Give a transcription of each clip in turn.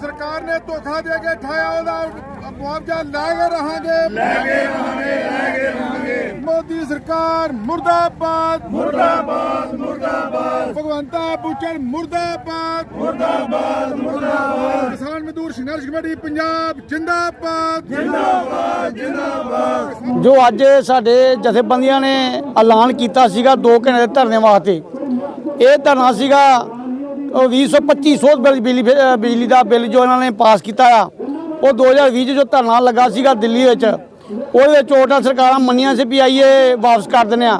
ਸਰਕਾਰ ਨੇ ਧੋਖਾ ਦੇ ਕੇ ਠਾਇਆ ਉਹਦਾ ਮੁਆਵਜ਼ਾ ਲੈ ਕੇ ਰਹਾਂਗੇ। ਲੈ ਕੇ ਰਹਾਂਗੇ ਲੈ ਕੇ ਰਹਾਂਗੇ। ਮੋਦੀ ਸਰਕਾਰ ਮੁਰਦਾਬਾਦ। ਮੁਰਦਾਬਾਦ ਮੁਰਦਾਬਾਦ। ਭਗਵੰਤਾ ਬੁੱਚੜ ਮੁਰਦਾਬਾਦ। ਮੁਰਦਾਬਾਦ ਮੁਰਦਾਬਾਦ। ਕਿਸਾਨ ਮਜ਼ਦੂਰ ਸੰਘਰਸ਼ ਕਮੇਟੀ ਪੰਜਾਬ ਜਿੰਦਾਬਾਦ। ਜਿੰਦਾਬਾਦ ਜਿੰਦਾਬਾਦ। ਜੋ ਅੱਜ ਸਾਡੇ ਜਥੇਬੰਦੀਆਂ ਨੇ ਐਲਾਨ ਕੀਤਾ ਸੀਗਾ 2 ਘੰਟੇ ਦੇ ਧਰਨੇ ਵਾਸਤੇ ਇਹ ਧਰਨਾ ਸੀਗਾ ਉਹ 225 ਸੌ ਬਿੱਲ ਬਿਜਲੀ ਅ, ਬਿਜਲੀ ਦਾ ਬਿੱਲ ਜੋ ਇਹਨਾਂ ਨੇ ਪਾਸ ਕੀਤਾ ਆ ਉਹ 2020 ਚ ਜੋ ਧਰਨਾ ਲੱਗਾ ਸੀਗਾ ਦਿੱਲੀ ਵਿੱਚ ਉਹਦੇ ਵਿੱਚ ਟੋਟਲ ਸਰਕਾਰਾਂ ਮੰਨੀਆਂ ਸੀ ਵੀ ਆਈਏ ਵਾਪਸ ਕਰ ਦਿੰਦੇ ਆ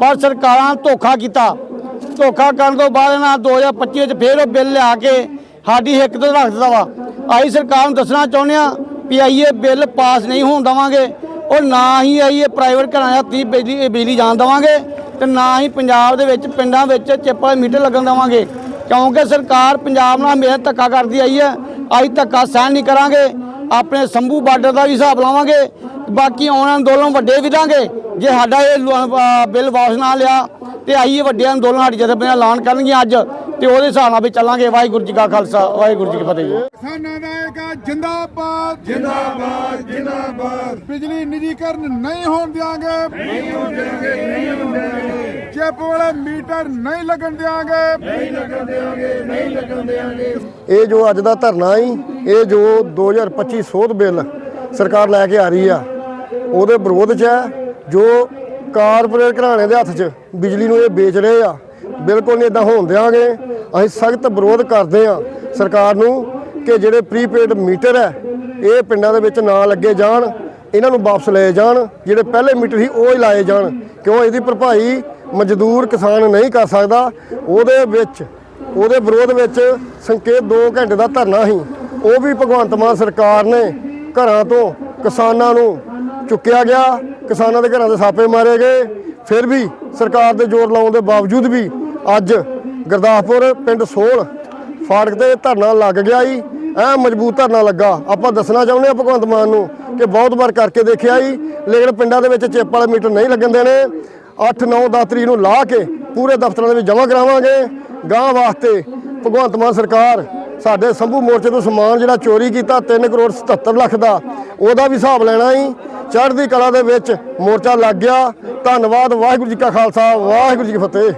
ਪਰ ਸਰਕਾਰਾਂ ਧੋਖਾ ਕੀਤਾ। ਧੋਖਾ ਕਰਨ ਤੋਂ ਬਾਅਦ ਇਹਨਾਂ 2025 ਵਿੱਚ ਫੇਰ ਉਹ ਬਿੱਲ ਲਿਆ ਕੇ ਸਾਡੀ ਹਿੱਕ ਤੋਂ ਰੱਖ ਦਿੱਤਾ ਵਾ। ਅਸੀਂ ਸਰਕਾਰ ਨੂੰ ਦੱਸਣਾ ਚਾਹੁੰਦੇ ਆ ਵੀ ਆਈਏ ਬਿੱਲ ਪਾਸ ਨਹੀਂ ਹੋਣ ਦੇਵਾਂਗੇ ਉਹ ਨਾ ਹੀ ਆਈਏ ਪ੍ਰਾਈਵੇਟ ਘਰਾਂ ਦਾ 30 ਬਿਜਲੀ ਬਿਜਲੀ ਜਾਣ ਦੇਵਾਂਗੇ ਤੇ ਨਾ ਹੀ ਪੰਜਾਬ ਦੇ ਵਿੱਚ ਪਿੰਡਾਂ ਵਿੱਚ ਚਿੱਪ ਮੀਟਰ ਲੱਗਣ ਦੇਵਾਂਗੇ। ਕਿਉਂਕਿ ਸਰਕਾਰ ਪੰਜਾਬ ਨਾਲ ਹਮੇਸ਼ਾ ਧੱਕਾ ਕਰਦੀ ਆਈ ਹੈ। ਅਸੀਂ ਧੱਕਾ ਸਹਿਣ ਨਹੀਂ ਕਰਾਂਗੇ। ਆਪਣੇ ਸੰਭੂ ਬਾਰਡਰ ਦਾ ਵੀ ਹਿਸਾਬ ਲਾਵਾਂਗੇ। ਬਾਕੀ ਆਉਣ ਅੰਦੋਲਨ ਵੱਡੇ ਵੀ ਦਾਂਗੇ ਜੇ ਸਾਡਾ ਇਹ ਬਿੱਲ ਵਾਪਸ ਨਾ ਲਿਆ ਤੇ ਆਈਏ ਵੱਡੇ ਅੰਦੋਲਨ ਸਾਡੀ ਜਥੇਬੰਦੀਆਂ ਐਲਾਨ ਕਰਨਗੀਆਂ ਅੱਜ ਤੇ ਉਹਦੇ ਹਿਸਾਬ ਨਾਲ ਵੀ ਚੱਲਾਂਗੇ। ਵਾਹਿਗੁਰੂ ਜੀ ਕਾ ਖਾਲਸਾ ਵਾਹਿਗੁਰੂ ਜੀ ਕੀ ਫਤਿਹ ਜੀ। ਕਿਸਾਨਾਂ ਦਾ ਏਕਾ ਜਿੰਦਾਬਾਦ। ਜਿੰਦਾਬਾਦ ਜਿੰਦਾਬਾਦ। ਬਿਜਲੀ ਨਿਜੀਕਰਨ ਨਹੀਂ ਹੋਣ ਦਿਆਂਗੇ। ਨਹੀਂ ਹੋਣ ਦਿਆਂਗੇ ਨਹੀਂ ਹੋਣ ਦਿਆਂਗੇ। ਚਿੱਪ ਵਾਲੇ ਮੀਟਰ ਨਹੀਂ ਲੱਗਣ ਦਿਆਂਗੇ। ਨਹੀਂ ਲੱਗਣ ਦਿਆਂਗੇ ਨਹੀਂ ਲੱਗਣ ਦਿਆਂਗੇ। ਇਹ ਜੋ ਅੱਜ ਦਾ ਧਰਨਾ ਹੀ ਇਹ ਜੋ 2025 ਸੋਧ ਬਿੱਲ ਸਰਕਾਰ ਲੈ ਕੇ ਆ ਰਹੀ ਆ ਉਹਦੇ ਵਿਰੋਧ 'ਚ ਹੈ। ਜੋ ਕਾਰਪੋਰੇਟ ਘਰਾਣੇ ਦੇ ਹੱਥ 'ਚ ਬਿਜਲੀ ਨੂੰ ਇਹ ਵੇਚ ਰਹੇ ਆ। ਬਿਲਕੁਲ ਨਹੀਂ ਇਦਾਂ ਹੋਣ ਦਿਆਂਗੇ। ਅਸੀਂ ਸਖਤ ਵਿਰੋਧ ਕਰਦੇ ਆ ਸਰਕਾਰ ਨੂੰ ਕਿ ਜਿਹੜੇ ਪ੍ਰੀਪੇਡ ਮੀਟਰ ਹੈ, ਇਹ ਪਿੰਡਾਂ ਦੇ ਵਿੱਚ ਨਾ ਲੱਗੇ ਜਾਣ, ਇਹਨਾਂ ਨੂੰ ਵਾਪਸ ਲਏ ਜਾਣ। ਜਿਹੜੇ ਪਹਿਲੇ ਮੀਟਰ ਸੀ, ਉਹ ਹੀ ਲਾਏ ਜਾਣ। ਕਿਉਂ? ਇਹਦੀ ਭਰਪਾਈ ਮਜ਼ਦੂਰ ਕਿਸਾਨ ਨਹੀਂ ਕਰ ਸਕਦਾ। ਉਹਦੇ ਵਿੱਚ, ਉਹਦੇ ਵਿਰੋਧ ਵਿੱਚ ਸੰਕੇਤ 2 ਘੰਟੇ ਦਾ ਧਰਨਾ ਸੀ। ਉਹ ਵੀ ਭਗਵੰਤ ਮਾਨ ਸਰਕਾਰ ਨੇ ਘਰਾਂ ਤੋਂ ਕਿਸਾਨਾਂ ਨੂੰ ਚੁੱਕਿਆ ਗਿਆ, ਕਿਸਾਨਾਂ ਦੇ ਘਰਾਂ ਦੇ ਸਾਪੇ ਮਾਰੇ ਗਏ। ਫਿਰ ਵੀ ਸਰਕਾਰ ਦੇ ਜ਼ੋਰ ਲਾਉਣ ਦੇ ਬਾਵਜੂਦ ਵੀ ਅੱਜ ਗੁਰਦਾਸਪੁਰ, ਪਿੰਡ ਸੋਲ ਫਾੜਕ ਤੇ ਧਰਨਾ ਲੱਗ ਗਿਆ ਜੀ। ਐ ਮਜ਼ਬੂਤ ਧਰਨਾ ਲੱਗਾ। ਆਪਾਂ ਦੱਸਣਾ ਚਾਹੁੰਦੇ ਆ ਭਗਵੰਤ ਮਾਨ ਨੂੰ ਕਿ ਬਹੁਤ ਵਾਰ ਕਰਕੇ ਦੇਖਿਆ ਜੀ, ਲੇਕਿਨ ਪਿੰਡਾਂ ਦੇ ਵਿੱਚ ਚਿੱਪ ਵਾਲੇ ਮੀਟਰ ਨਹੀਂ ਲੱਗਣ ਦੇਣੇ। 8 9 10 ਤਰੀਕ ਨੂੰ ਲਾ ਕੇ ਪੂਰੇ ਦਫ਼ਤਰਾਂ ਦੇ ਵਿੱਚ ਜਮ੍ਹਾਂ ਕਰਾਵਾਂਗੇ। ਗਾਂ ਵਾਸਤੇ ਭਗਵੰਤ ਮਾਨ ਸਰਕਾਰ ਸਾਡੇ ਸੰਭੂ ਮੋਰਚੇ ਤੋਂ ਸਮਾਨ ਜਿਹੜਾ ਚੋਰੀ ਕੀਤਾ 3 ਕਰੋੜ 77 ਲੱਖ ਦਾ, ਉਹਦਾ ਵੀ ਹਿਸਾਬ ਲੈਣਾ ਹੀ ਚੜ੍ਹਦੀ ਕਲਾ ਦੇ ਵਿੱਚ ਮੋਰਚਾ ਲੱਗ ਗਿਆ। ਧੰਨਵਾਦ, ਵਾਹਿਗੁਰੂ ਜੀ ਕਾ ਖਾਲਸਾ, ਵਾਹਿਗੁਰੂ ਜੀ ਕੀ ਫਤਿਹ।